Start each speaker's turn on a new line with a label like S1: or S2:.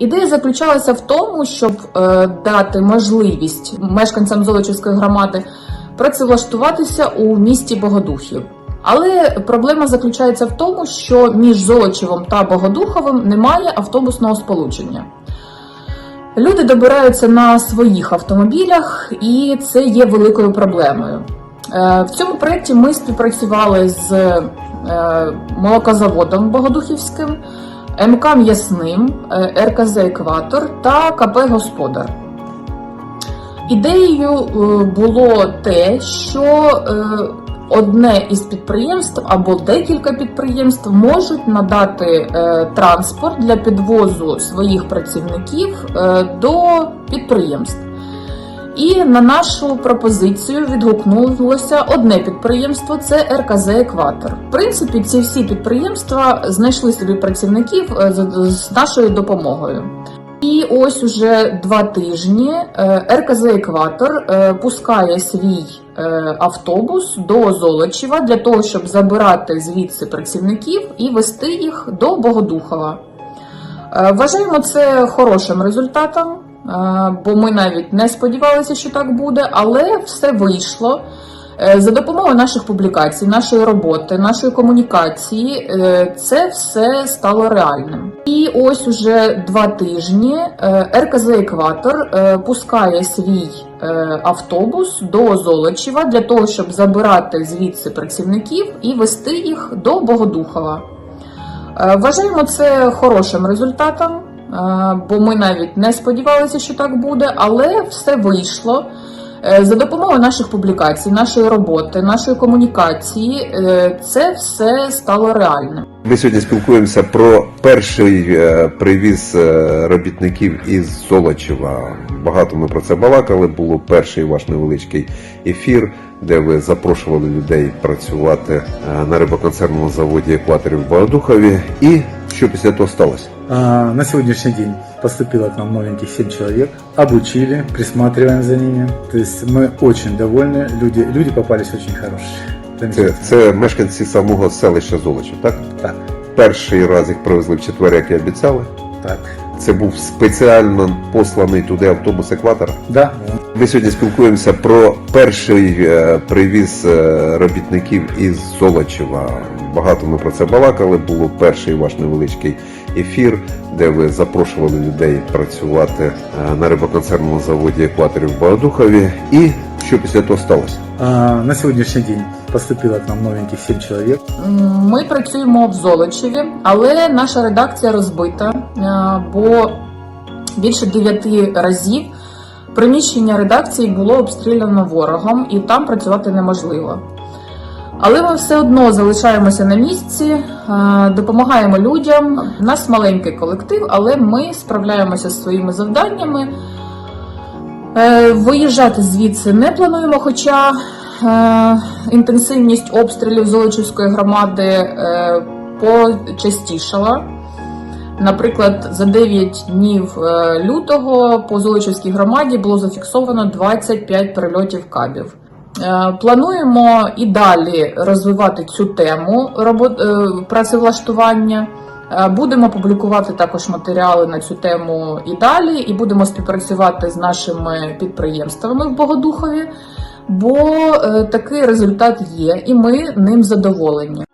S1: Ідея заключалася в тому, щоб е, дати можливість мешканцям Золочівської громади працевлаштуватися у місті Богодухів. Але проблема заключається в тому, що між Золочевом та Богодуховим немає автобусного сполучення. Люди добираються на своїх автомобілях, і це є великою проблемою. Е, В цьому проєкті ми співпрацювали з е, молокозаводом Богодухівським, МК М'ясним, е, РКЗ Екватор та КП Господар. Ідеєю е, було те, що е, одне із підприємств або декілька підприємств можуть надати транспорт для підвозу своїх працівників до підприємств. І на нашу пропозицію відгукнулося одне підприємство це РКЗ Екватор. В принципі, ці всі підприємства знайшли собі працівників е, з- нашою допомогою. І ось уже два тижні е, РКЗ Екватор е, пускає свій автобус до Золочева для того, щоб забирати звідси працівників і вести їх до Богодухова. Вважаємо це хорошим результатом, бо ми навіть не сподівалися, що так буде, але все вийшло. Е, За допомогою наших публікацій, нашої роботи, нашої комунікації, е, це все стало реальним. І ось уже два тижні е, РКЗ Екватор пускає свій автобус до Золочева для того, щоб забирати звідси працівників і вести їх до Богодухова. Вважаємо це хорошим результатом, бо ми навіть не сподівалися, що так буде, але все вийшло. Е, За допомогою наших публікацій, нашої роботи, нашої комунікації, е, це все стало реальним.
S2: Ми сьогодні спілкуємося про перший е, привіз е, робітників із Золочева. Багато ми про це балакали. Було перший ваш невеличкий ефір, де ви запрошували людей працювати е, на рибоконцерному заводі Екваторів в Богодухові. І що после этого осталось?
S3: А, На сегодняшний день поступило к нам новеньких 7 человек. Обучили, присматриваем за ними. То есть мы очень довольны. Люди, люди попались очень хорошие.
S2: Це, це мешканці самого селища Золочів, так?
S3: Так,
S2: Перший раз їх привезли в четвер, як і обіцяли.
S3: так.
S2: Це був спеціально посланий туди автобус екватора.
S3: Да,
S2: Ми сьогодні спілкуємося про перший е, привіз е, робітників із Золочева. Багато ми про це балакали. Було перший ваш невеличкий ефір, де ви запрошували людей працювати е, на рибоконцерному заводі Екваторів в Богодухові. І що після того сталося?
S3: А, На сегодняшний день поступило к нам новеньких 7 человек.
S1: М, Ми працюємо в Золочеві, але наша редакція розбита, бо більше дев'яти разів приміщення редакції було обстріляно ворогом, і там працювати неможливо. Але ми все одно залишаємося на місці, е, допомагаємо людям. У нас маленький колектив, але ми справляємося з своїми завданнями. Е, Виїжджати звідси не плануємо, хоча е, інтенсивність обстрілів Золочівської громади е, почастішала. Наприклад, за 9 днів е, лютого по Золочівській громаді було зафіксовано 25 перельотів кабів. Е, Плануємо і далі розвивати цю тему е, працевлаштування. Будемо публікувати також матеріали на цю тему і далі, і будемо співпрацювати з нашими підприємствами в Богодухові, бо такий результат є, і ми ним задоволені.